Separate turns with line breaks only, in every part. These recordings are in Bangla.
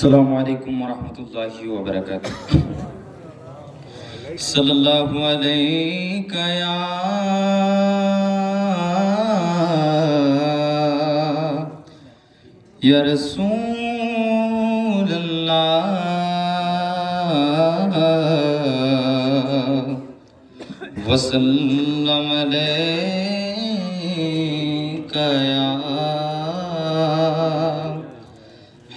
السلام عليكم ورحمة الله وبركاته. صلى الله عليك يا يا رسول الله. وسلم عليك يا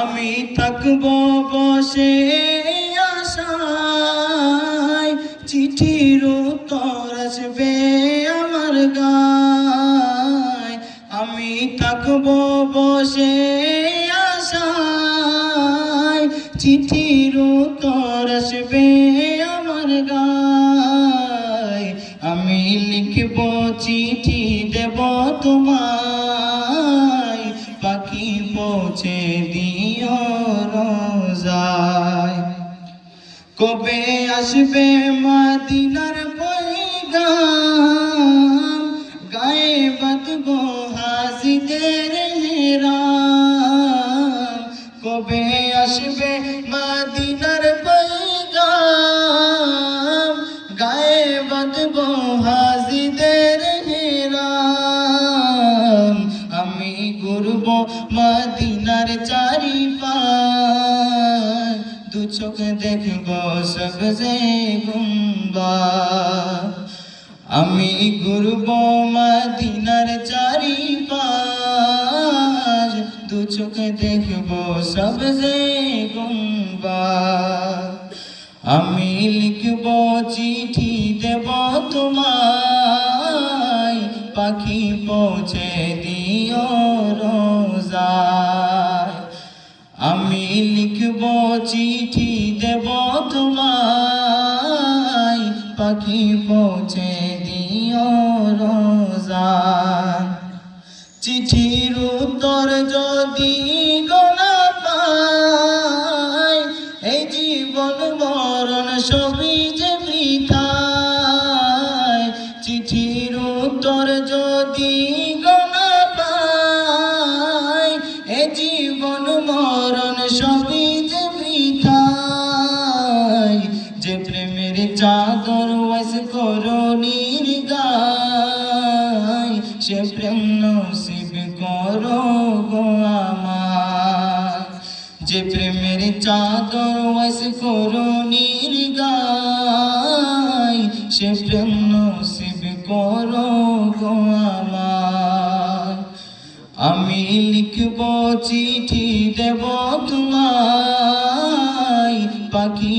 আমি থাকব বসে আশায়। চিঠির উত্তর আসবে আমার গায়। আমি থাকব বসে আশায়। চিঠির উত্তর আসবে আমার গায়। আমি লিখব চিঠি দেব তোমায়। পাখি পৌঁছে দিও রোজায় কবে আসবে মাদিনার পৈগাম গায়ে বাঁধব হাসিদের হেরাম। কবে আসবে মাদিনার পৈগাম গায়ে বাঁধব হাসিদের হেরাম। আমি ঘুরব মদিনার পার দু চোখ দেখব সবজে গুম্বা। আমি ঘুরব মদিনার চারি পার দু চোখ দেখব সবজে গুম্বা। আমি লিখব চিঠি দেব তোমায়, পাখি পৌঁছে দিও পৌঁছে দিও রোজা। চিঠির উত্তর যদি গোনা পায় এই জীবন মরণ সবই যে চিঠির উত্তর যদি প্রেম নসিব করো গো আমার। যে প্রেমের চাদর ওয়াস করো নির্গায়, সে প্রেম নসিব করো গো আমার। আমি লিখব চিঠি দেব তোমায়, পাখি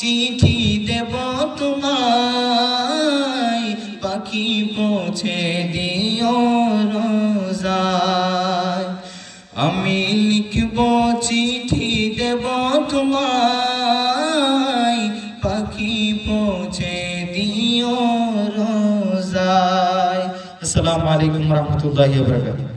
চিঠি দেব তোমায়, পাখি পৌঁছে দিও রোজায়। আমি লিখব চিঠি দেব তোমায়, পাখি পৌঁছে দিও রোজায়। আসসালামু আলাইকুম রহমতুল্লাহি বারাকাতুহু।